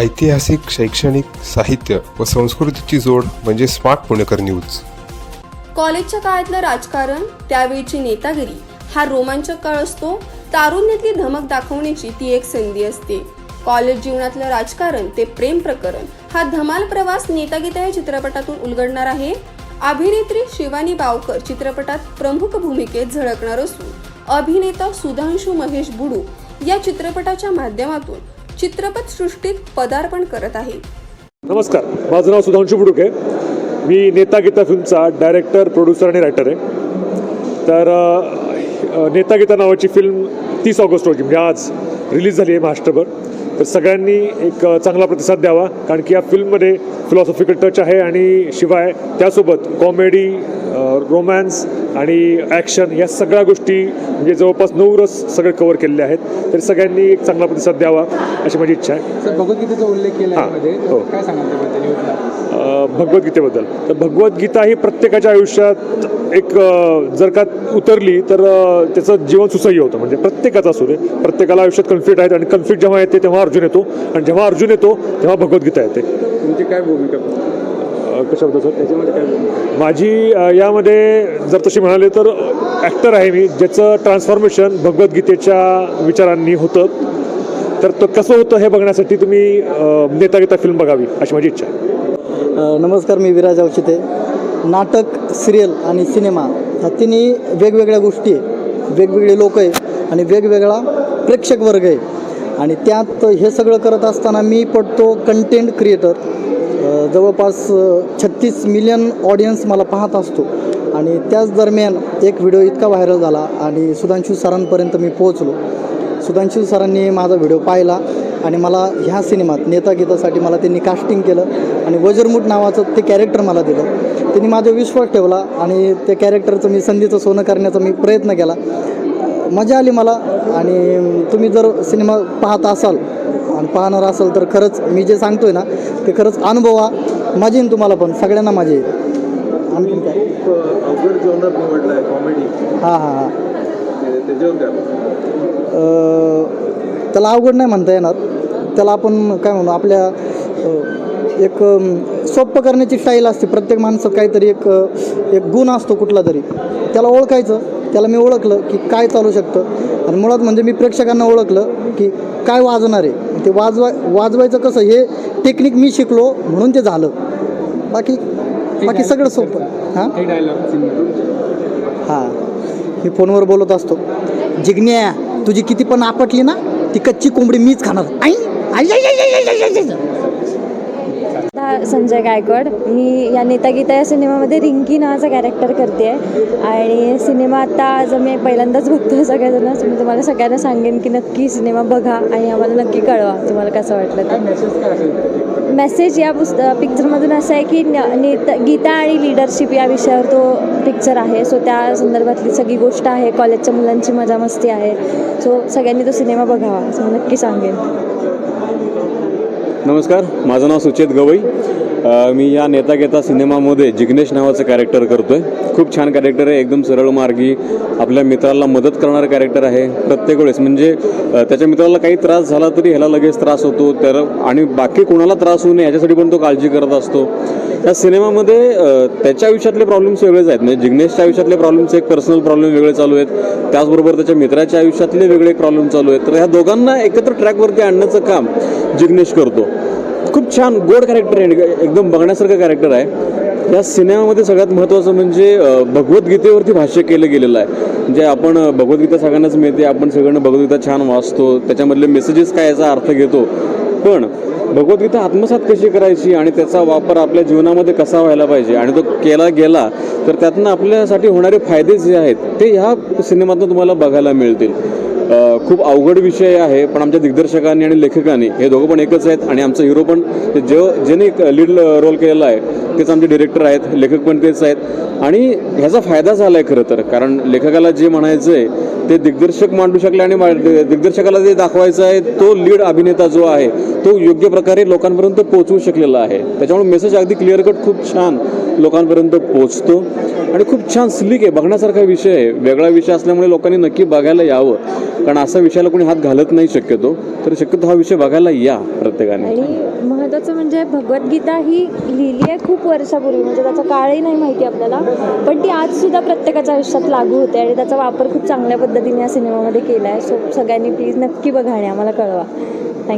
ऐतिहासिक शैक्षणिक साहित्य व संस्कृतीची जोड म्हणजे स्मार्ट पुणेकर न्यूज. कॉलेजच्या काळातलं राजकारण त्यावेळची नेतागिरी हा रोमांचक काळ असतो तारुण्यातली धमक दाखवण्याची ती एक संधी असते. कॉलेज जीवनातलं राजकारण ते प्रेम प्रकरण हा धमाल प्रवास नेतागीता या चित्रपटातून उलगडणार आहे. अभिनेत्री शिवानी बावकर चित्रपटात प्रमुख भूमिकेत झळकणार असून अभिनेता सुधांशू महेश बुडू या चित्रपटाच्या माध्यमातून चित्रपट सृष्टीत पदार्पण करत आहे. नमस्कार माझं नाव सुधांशू बुडुके. मी नेता गीता फिल्मचा डायरेक्टर प्रोड्युसर आणि रायटर आहे. तर नेता गीता नावाची फिल्म तीस ऑगस्ट रोजी म्हणजे आज रिलीज झाली आहे महाराष्ट्रभर. तर सगळ्यांनी एक चांगला प्रतिसाद द्यावा कारण की या फिल्ममध्ये फिलॉसॉफिकल टच आहे आणि शिवाय त्यासोबत कॉमेडी रोमॅन्स आणि ॲक्शन या सगळ्या गोष्टी म्हणजे जवळपास नऊ रस सगळे कवर केलेले आहेत. तर सगळ्यांनी एक चांगला प्रतिसाद द्यावा अशी माझी इच्छा आहे. भगवद्गीतेचा उल्लेख केला हां, हो. भगवद्गीतेबद्दल. तर भगवद्गीता ही प्रत्येकाच्या आयुष्यात एक जर का उतरली तर त्याचं जीवन सुसह्य होतं. म्हणजे प्रत्येकाचं असू दे. प्रत्येकाला आयुष्यात कन्फ्लिक्ट आहेत आणि कन्फ्लिक्ट जेव्हा येते तेव्हा अर्जुन येतो. आणि जेव्हा अर्जुन येतो तेव्हा भगवद्गीता येते. तुमची काय भूमिका? कशाबद्दल सर? त्याच्यामध्ये काय भूमिका? माझी यामध्ये जर तशी म्हणाले तर ॲक्टर आहे मी. ज्याचं ट्रान्सफॉर्मेशन भगवद्गीतेच्या विचारांनी होतं. तर तो कसं होतं हे बघण्यासाठी तुम्ही नेता गीता फिल्म बघावी अशी माझी इच्छा आहे. नमस्कार मी विराज अवचिते नाटक सिरियल आणि सिनेमा ह्या तिन्ही वेगवेगळ्या गोष्टी आहे वेगवेगळे लोक आहे आणि वेगवेगळा प्रेक्षक वर्ग आहे. आणि त्यात हे सगळं करत असताना मी पडतो कंटेंट क्रिएटर जवळपास छत्तीस मिलियन ऑडियन्स मला पाहत असतो. आणि त्याच दरम्यान एक व्हिडिओ इतका व्हायरल झाला आणि सुधांशू सरांपर्यंत मी पोहोचलो. सुधांशू सरांनी माझा व्हिडिओ पाहिला आणि मला ह्या सिनेमात नेता गीतासाठी मला त्यांनी कास्टिंग केलं आणि वजरमुट नावाचं ते कॅरेक्टर मला दिलं. त्यांनी माझा विश्वास ठेवला आणि त्या कॅरेक्टरचं मी संधीचं सोनं करण्याचा मी प्रयत्न केला. मजा आली मला आणि तुम्ही जर सिनेमा पाहत असाल आणि पाहणार असाल तर खरंच मी जे सांगतोय ना ते खरंच अनुभवा मजा येईन तुम्हाला पण सगळ्यांना मजा येईल आणखीन काय? हां हां हां. त्याला अवघड नाही म्हणता येणार. त्याला आपण काय म्हणू आपल्या एक अम, सोपं करण्याची स्टाईल असते. प्रत्येक माणसं काहीतरी एक एक गुण असतो कुठला तरी. त्याला ओळखायचं त्याला मी ओळखलं की काय चालू शकतं. आणि मुळात म्हणजे मी प्रेक्षकांना ओळखलं की काय वाजणार आहे. ते वाजवा वाजवायचं कसं हे टेक्निक मी शिकलो म्हणून ते झालं. बाकी बाकी सगळं सोपं. हां? हे हां. मी फोनवर बोलत असतो. जिग्न्या तुझी किती पण आपटली ना ती कच्ची कोंबडी मीच खाणार. आई आई, संजय गायकवाड. मी या नेता गीता या सिनेमामध्ये रिंकी नावाचा कॅरेक्टर करते आहे आणि सिनेमा आता आज मी पहिल्यांदाच बघतो सगळ्याजणच मी तुम्हाला सगळ्यांना सांगेन की नक्की सिनेमा बघा आणि आम्हाला नक्की कळवा. तुम्हाला कसं वाटलं तर मेसेज या पुस्त पिक्चरमधून असं आहे की न- नेता गीता आणि लिडरशिप या विषयावर तो पिक्चर आहे. सो त्या संदर्भातली सगळी गोष्ट आहे. कॉलेजच्या मुलांची मजा मस्ती आहे. सो सगळ्यांनी तो सिनेमा बघावा. असं नक्की सांगेन. नमस्कार माझं नाव सुचेत गवई. मी या नेता घेता सिनेमामध्ये जिग्नेश नावाचं कॅरेक्टर करतो आहे खूप छान कॅरेक्टर आहे एकदम सरळ मार्गी आपल्या मित्राला मदत करणारं कॅरेक्टर आहे प्रत्येक वेळेस. म्हणजे त्याच्या मित्राला काही त्रास झाला तरी ह्याला लगेच त्रास होतो. तर आणि बाकी कोणाला त्रास होऊ नये याच्यासाठी पण तो काळजी करत असतो. त्या सिनेमामध्ये त्याच्या आयुष्यातले प्रॉब्लेम्स वेगळेच आहेत. म्हणजे जिग्नेशच्या आयुष्यातले प्रॉब्लेम्स एक पर्सनल प्रॉब्लेम वेगळे चालू आहेत. त्याचबरोबर त्याच्या मित्राच्या आयुष्यातले वेगळे प्रॉब्लेम चालू आहेत. तर ह्या दोघांना एकत्र ट्रॅकवरती आणण्याचं काम जिग्नेश करतो. खूप छान गोड कॅरेक्टर आहे. एकदम बघण्यासारखं कॅरेक्टर आहे. या सिनेमामध्ये सगळ्यात महत्त्वाचं म्हणजे भगवद्गीतेवरती भाष्य केलं गेलेलं आहे. जे आपण भगवद्गीता सगळ्यांनाच मिळते आपण सगळ्यांना भगवद्गीता छान वाचतो त्याच्यामधले मेसेजेस काय याचा अर्थ घेतो. पण भगवद्गीता आत्मसात कशी करायची आणि त्याचा वापर आपल्या जीवनामध्ये कसा व्हायला पाहिजे आणि तो केला गेला तर त्यातनं आपल्यासाठी होणारे फायदे जे आहेत ते ह्या सिनेमातून तुम्हाला बघायला मिळतील. खूप अवघड विषय आहे पण आमच्या दिग्दर्शकांनी आणि लेखकांनी हे दोघं पण एकच आहेत आणि आमचा हिरो पण जो ज्याने लीड रोल केलेला आहे तेच आमचे डिरेक्टर आहेत लेखक पण तेच आहेत. आणि ह्याचा फायदा झाला आहे खरं तर कारण लेखकाला जे म्हणायचं आहे ते दिग्दर्शक मांडू शकले आणि मा- दिग्दर्शकाला जे दाखवायचं आहे तो लीड अभिनेता जो आहे तो योग्य प्रकारे लोकांपर्यंत पोहोचवू शकलेला आहे. त्याच्यामुळे मेसेज अगदी क्लिअर कट खूप छान लोकांपर्यंत पोहोचतो. आणि खूप छान स्लिक आहे बघण्यासारखा विषय आहे. वेगळा विषय असल्यामुळे लोकांनी नक्की बघायला यावं. कारण असा विषयाला कोणी हात घालत नाही शक्यतो. तर शक्यतो हा विषय बघायला या प्रत्येकाने. आणि महत्त्वाचं म्हणजे भगवद्गीता ही लिहिली आहे खूप वर्षापूर्वी. म्हणजे त्याचा काळही नाही माहिती आपल्याला. पण ती आजसुद्धा प्रत्येकाच्या आयुष्यात लागू होते आणि त्याचा वापर खूप चांगल्या पद्धतीने या सिनेमामध्ये केला आहे सो सगळ्यांनी प्लीज नक्की बघा आणि आम्हाला कळवा.